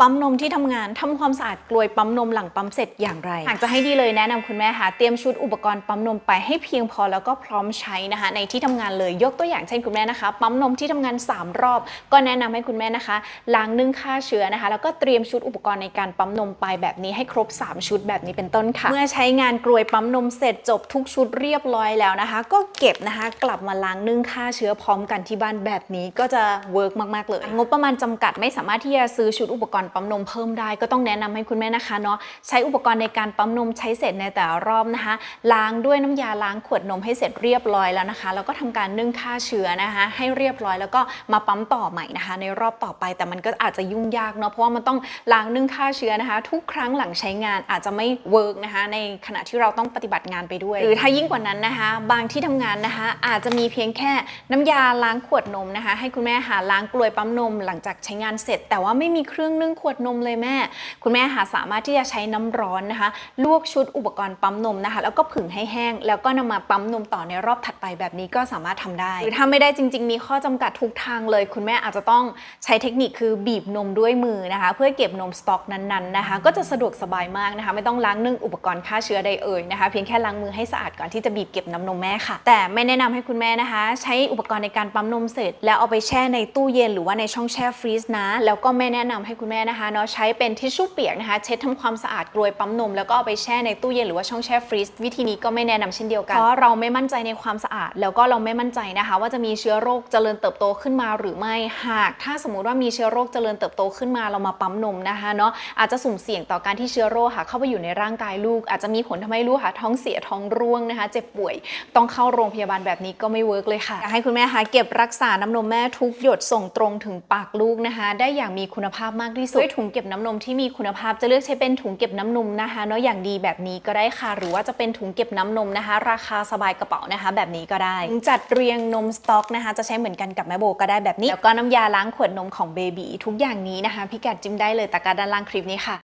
ปั๊มนมที่ทำงานทำความสะอาดกลวยปั๊มนมหลังปั๊มเสร็จอย่างไร หากจะให้ดีเลยแนะนำคุณแม่ค่ะเตรียมชุดอุปกรณ์ปั๊มนมไปให้เพียงพอแล้วก็พร้อมใช้นะคะ ในที่ทำงานเลยยกตัวอย่างเช่นคุณแม่นะคะ ปั๊มนมที่ทำงาน 3 รอบ ก็แนะนำให้คุณแม่นะคะล้างนึ่งฆ่าเชื้อนะคะ แล้วก็เตรียมชุดอุปกรณ์ในการปั๊มนมไปแบบนี้ให้ครบ 3 ชุดแบบนี้เป็นต้นค่ะ เมื่อใช้งานกลวยปั๊มนมเสร็จจบทุกชุดเรียบร้อยแล้วนะคะ ก็เก็บนะคะกลับมาล้างนึ่งฆ่าเชื้อพร้อมกันที่บ้านแบบนี้ก็จะเวิร์กมากๆเลยงบประมาณจำกัดไม่สามารถที่จะซื้อชุดอุปกรณ์ปั๊มนมเพิ่มได้ก็ต้องแนะนำให้คุณแม่นะคะเนาะใช้อุปกรณ์ในการปั๊มนมใช้เสร็จในแต่รอบนะคะ ล้างด้วยน้ำยาล้างขวดนมให้เสร็จเรียบร้อยแล้วนะคะแล้วก็ทำการนึ่งฆ่าเชื้อนะคะ ให้เรียบร้อยแล้วก็มาปั๊มต่อใหม่นะคะ ในรอบต่อไปแต่มันก็อาจจะยุ่งยากเนาะเพราะว่ามันต้องล้างนึ่งฆ่าเชื้อนะคะ ทุกครั้งหลังใช้งานอาจจะไม่เวิร์กนะคะ ในขณะที่เราต้องปฏิบัติงานไปด้วย หรือถ้ายิ่งกว่านั้นนะคะ บางที่ทำงานนะคะ อาจจะมีเพียงแค่น้ำยาล้างขวดนมนะคะ ให้คุณแม่หาล้างกลวยปั๊มนม หลังจากใช้งานเสร็จ แต่ว่าไม่มีเครื่องนึ่งขวดนมเลยแม่ คุณแม่หาสามารถที่จะใช้น้ำร้อนนะคะ ลวกชุดอุปกรณ์ปั๊มนมนะคะ แล้วก็ผึ่งให้แห้ง แล้วก็นำมาปั๊มนมต่อในรอบถัดไปแบบนี้ก็สามารถทำได้ หรือถ้าไม่ได้จริง ๆ มีข้อจำกัดทุกทางเลย คุณแม่อาจจะต้องใช้เทคนิคคือบีบนมด้วยมือนะคะ เพื่อเก็บนมสต็อกนั้นๆนะคะ ก็จะสะดวกสบายมากนะคะ ไม่ต้องล้างนึ่งอุปกรณ์ฆ่าเชื้อใดเอ่ยนะคะเพียงแค่ล้างมือให้สะอาดก่อนที่จะบีบเก็บน้ำนมแม่ค่ะ แต่ไม่แนะนำให้คุณแม่นะคะ ใช้อุปกรณ์ในการปั๊มนมเสร็จ แล้วเอาไปแช่ในตู้เย็นหรือว่าในช่องแช่ฟรีซนะแล้วก็ไม่แนะนำให้คุณแม่นะคะเนาะใช้เป็นทิชชู่เปียกนะคะเช็ดทำความสะอาดกรวยปั๊มนมแล้วก็เอาไปแช่ในตู้เย็นหรือว่าช่องแช่ฟรีซวิธีนี้ก็ไม่แนะนำเช่นเดียวกันเพราะเราไม่มั่นใจในความสะอาด แล้วก็เราไม่มั่นใจนะคะ ว่าจะมีเชื้อโรคเจริญเติบโตขึ้นมาหรือไม่หาก ถ้าสมมุติว่ามีเชื้อโรคเจริญเติบโตขึ้นมาเรามาปั๊มนมนะคะเนาะอาจจะสุ่มเสี่ยงต่อการที่เชื้อโรคค่ะเข้าไปอยู่ในร่างกายลูก อาจจะมีผลทำให้ลูกค่ะท้องเสียท้องร่วงนะคะ เจ็บป่วยต้องเข้าโรงพยาบาลแบบนี้ก็ไม่เวิร์กเลยค่ะอยากให้คุณแม่คะเก็บรักษาน้ำนมแม่ทุกหยดส่งตรงถึงปากลูกนะคะ ได้อย่างมีคุณภาพมากที่สุดด้วยถุงเก็บน้ำนมที่มีคุณภาพจะเลือกใช้เป็นถุงเก็บน้ำนมนะคะเนาะอย่างดีแบบนี้ก็ได้ค่ะ หรือว่าจะเป็นถุงเก็บน้ำนมนะคะ ราคาสบายกระเป๋านะคะ แบบนี้ก็ได้ จัดเรียงนมสต็อกนะคะ จะใช้เหมือนกันกับแม่โบก็ได้แบบนี้แล้วก็น้ำยาล้างขวดนมของเบบีทุกอย่างนี้นะคะพิกัดจิ้มได้เลยตะกร้าด้านล่างคลิปนี้ค่ะ